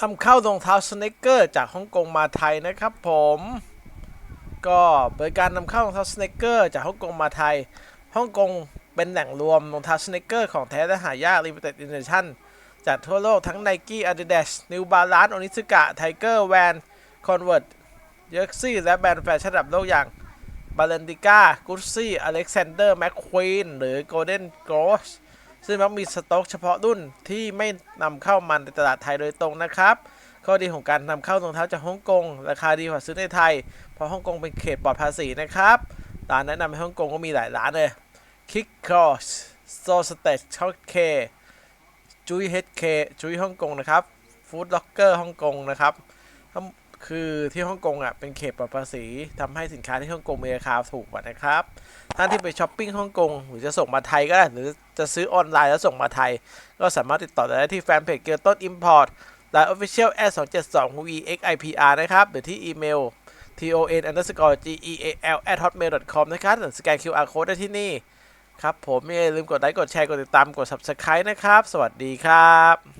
นำเข้ารองเท้าสเนคเกอร์จากฮ่องกงมาไทยนะครับผม ก็บริการนำเข้ารองเท้าสเนคเกอร์จากฮ่องกงมาไทยฮ่องกงเป็นแหล่งรวมรองเท้าสเนคเกอร์ของแท้และหายาก Limited Edition จากทั่วโลกทั้ง Nike Adidas New Balance Onitsuka Tiger Van Converse y e r z y และแบรนด์แฟชั่นระดับโลกอย่าง b a l e n t i c a Gucci Alexander McQueen หรือ Golden Goose ซึ่งมักมีสต็อกเฉพาะรุ่นที่ไม่นำเข้ามาในตลาดไทยโดยตรงนะครับข้อดีของการนำเข้ารองเท้าจากฮ่องกงราคาดีกว่าซื้อในไทย เพราะฮ่องกงเป็นเขตปลอดภาษีนะครับร้านแนะนำในฮ่องกงก็มีหลายร้านเลย Kick Cross So Stage Health Care จุ้ย HK จุ้ยฮ่องกงนะครับ Food Locker ฮ่องกงนะครับ คือที่ฮ่องกงอะเป็นเขตปลอดภาษีทำให้สินค้าที่ฮ่องกงมีราคาถูกกว่านะครับท่านที่ไปช้อปปิ้งฮ่องกงหรือจะส่งมาไทยก็ได้หรือจะซื้อออนไลน์แล้วส่งมาไทย ก็สามารถติดต่อได้ที่แฟนเพจเกียวต้นอิมพอร์ตไลน์ Official a 2 7 2 v x i p r นะครับหรือที่อีเมล ton underscore geal at hotmail com นะครับหรือสแกน QR code ได้ที่นี่ ครับผมอย่าลืมกดไลค์กดแชร์กดติดตามกด subscribe นะครับ สวัสดีครับ